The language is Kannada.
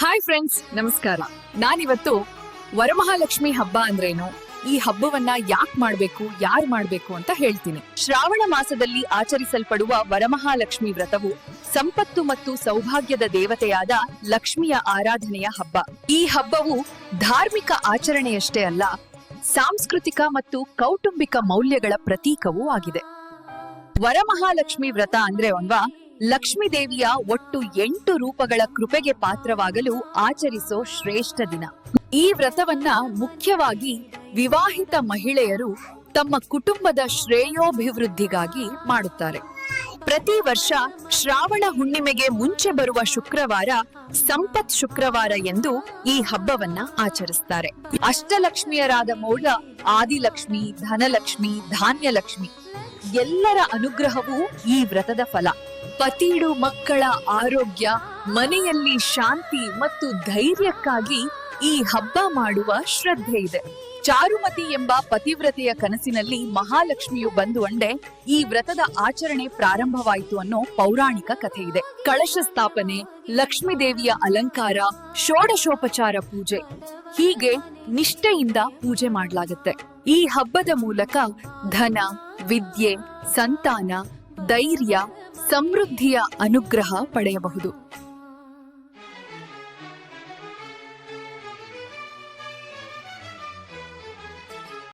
ಹಾಯ್ ಫ್ರೆಂಡ್ಸ್ ನಮಸ್ಕಾರ. ನಾನಿವತ್ತು ವರಮಹಾಲಕ್ಷ್ಮಿ ಹಬ್ಬ ಅಂದ್ರೇನು? ಈ ಹಬ್ಬವನ್ನ ಯಾಕ್ ಮಾಡ್ಬೇಕು, ಯಾರ್ ಮಾಡ್ಬೇಕು ಅಂತ ಹೇಳ್ತೀನಿ. ಶ್ರಾವಣ ಮಾಸದಲ್ಲಿ ಆಚರಿಸಲ್ಪಡುವ ವರಮಹಾಲಕ್ಷ್ಮಿ ವ್ರತವು ಸಂಪತ್ತು ಮತ್ತು ಸೌಭಾಗ್ಯದ ದೇವತೆಯಾದ ಲಕ್ಷ್ಮಿಯ ಆರಾಧನೆಯ ಹಬ್ಬ. ಈ ಹಬ್ಬವು ಧಾರ್ಮಿಕ ಆಚರಣೆಯಷ್ಟೇ ಅಲ್ಲ, ಸಾಂಸ್ಕೃತಿಕ ಮತ್ತು ಕೌಟುಂಬಿಕ ಮೌಲ್ಯಗಳ ಪ್ರತೀಕವೂ ಆಗಿದೆ. ವರಮಹಾಲಕ್ಷ್ಮಿ ವ್ರತ ಅಂದ್ರೆ ಅಲ್ವಾ? ಲಕ್ಷ್ಮೀ ದೇವಿಯ ಒಟ್ಟು ಎಂಟು ರೂಪಗಳ ಕೃಪೆಗೆ ಪಾತ್ರವಾಗಲು ಆಚರಿಸೋ ಶ್ರೇಷ್ಠ ದಿನ. ಈ ವ್ರತವನ್ನ ಮುಖ್ಯವಾಗಿ ವಿವಾಹಿತ ಮಹಿಳೆಯರು ತಮ್ಮ ಕುಟುಂಬದ ಶ್ರೇಯೋಭಿವೃದ್ಧಿಗಾಗಿ ಮಾಡುತ್ತಾರೆ. ಪ್ರತಿ ವರ್ಷ ಶ್ರಾವಣ ಹುಣ್ಣಿಮೆಗೆ ಮುಂಚೆ ಬರುವ ಶುಕ್ರವಾರ ಸಂಪತ್ ಶುಕ್ರವಾರ ಎಂದು ಈ ಹಬ್ಬವನ್ನ ಆಚರಿಸ್ತಾರೆ. ಅಷ್ಟಲಕ್ಷ್ಮಿಯರಾದ ಮೌಲ ಆದಿಲಕ್ಷ್ಮಿ, ಧನಲಕ್ಷ್ಮಿ, ಧಾನ್ಯಲಕ್ಷ್ಮಿ ಎಲ್ಲರ ಅನುಗ್ರಹವೂ ಈ ವ್ರತದ ಫಲ. ಪತಿಡು ಮಕ್ಕಳ ಆರೋಗ್ಯ, ಮನೆಯಲ್ಲಿ ಶಾಂತಿ ಮತ್ತು ಧೈರ್ಯಕ್ಕಾಗಿ ಈ ಹಬ್ಬ ಮಾಡುವ ಶ್ರದ್ಧೆ ಇದೆ. ಚಾರುಮತಿ ಎಂಬ ಪತಿವ್ರತೆಯ ಕನಸಿನಲ್ಲಿ ಮಹಾಲಕ್ಷ್ಮಿಯು ಬಂದು ಅಂಡೆ, ಈ ವ್ರತದ ಆಚರಣೆ ಪ್ರಾರಂಭವಾಯಿತು ಅನ್ನೋ ಪೌರಾಣಿಕ ಕಥೆ ಇದೆ. ಕಳಶ ಸ್ಥಾಪನೆ ಲಕ್ಷ್ಮೀ ದೇವಿಯ ಅಲಂಕಾರ, ಷೋಡಶೋಪಚಾರ ಪೂಜೆ, ಹೀಗೆ ನಿಷ್ಠೆಯಿಂದ ಪೂಜೆ ಮಾಡಲಾಗುತ್ತೆ. ಈ ಹಬ್ಬದ ಮೂಲಕ ಧನ, ವಿದ್ಯೆ, ಸಂತಾನ, ಧೈರ್ಯ ಸಮೃದ್ಧಿಯ ಅನುಗ್ರಹ ಪಡೆಯಬಹುದು.